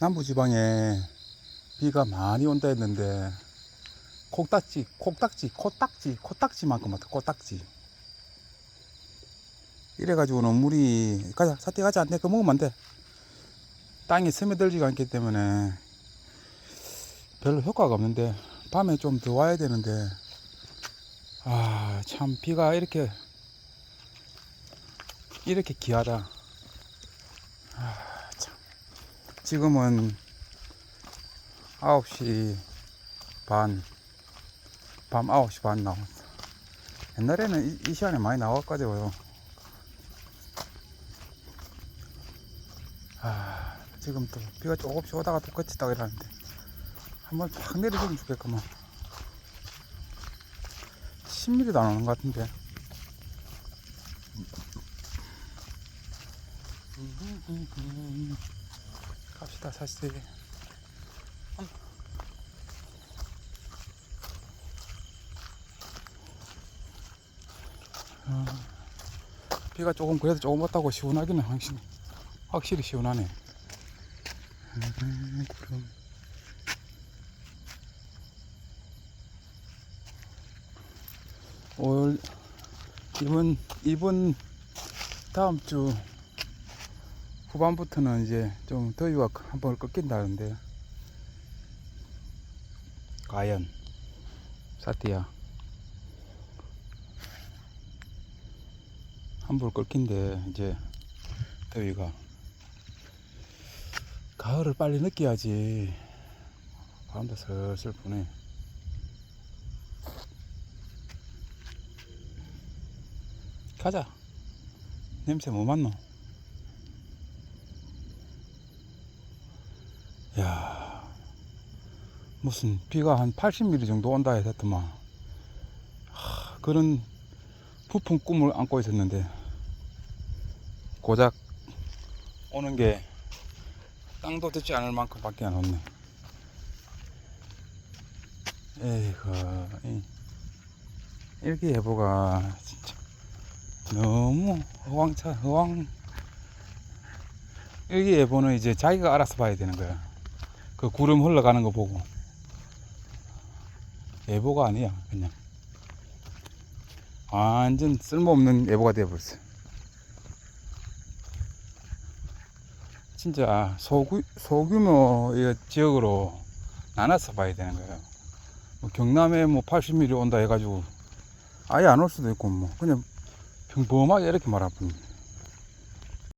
남부지방에 비가 많이 온다 했는데 콕딱지, 콕딱지, 코딱지, 코딱지만큼 왔다, 코딱지. 이래가지고는 물이, 가자, 사태 가자, 내 그거 먹으면 안 돼. 땅이 스며들지가 않기 때문에 별로 효과가 없는데, 밤에 좀 더 와야 되는데, 아, 참, 비가 이렇게, 이렇게 귀하다. 아, 참. 지금은 9시 반, 밤 9시 반 나왔어. 옛날에는 이, 이 시간에 많이 나왔거든요. 아, 지금 또 비가 조금씩 오다가 또 그치다 이러는데. 한번 확 내려주면 좋겠구만. 10mm도 안 오는 것 같은데. 갑시다, 사실. 어, 비가 조금 그래도 조금 왔다고 시원하기는 확실히, 확실히 시원하네. 음, 그럼. 올 이번 이번 다음 주 후반부터는 이제 좀 더위가 한번 꺾인다는데. 과연 사티야. 한번 꺾인데 이제 더위가 가을을 빨리 느껴야지. 바람도 슬슬 부네. 가자. 냄새 뭐 맡노 야 무슨 비가 한 80mm 정도 온다 했더만. 하, 그런 부푼 꿈을 안고 있었는데 고작 오는 게 땅도 듣지 않을 만큼 밖에 안 왔네. 에이그 이 일기 예보가 진짜 너무 허황차 허황. 일기 예보는 이제 자기가 알아서 봐야 되는 거야 그 구름 흘러가는 거 보고. 예보가 아니야 그냥. 완전 쓸모없는 예보가 되어버렸어. 진짜 소규, 소규모 이 지역으로 나눠서 봐야 되는 거예요. 뭐 경남에 뭐 80mm 온다 해가지고 아예 안 올 수도 있고 뭐 그냥 평범하게 이렇게 말할 뿐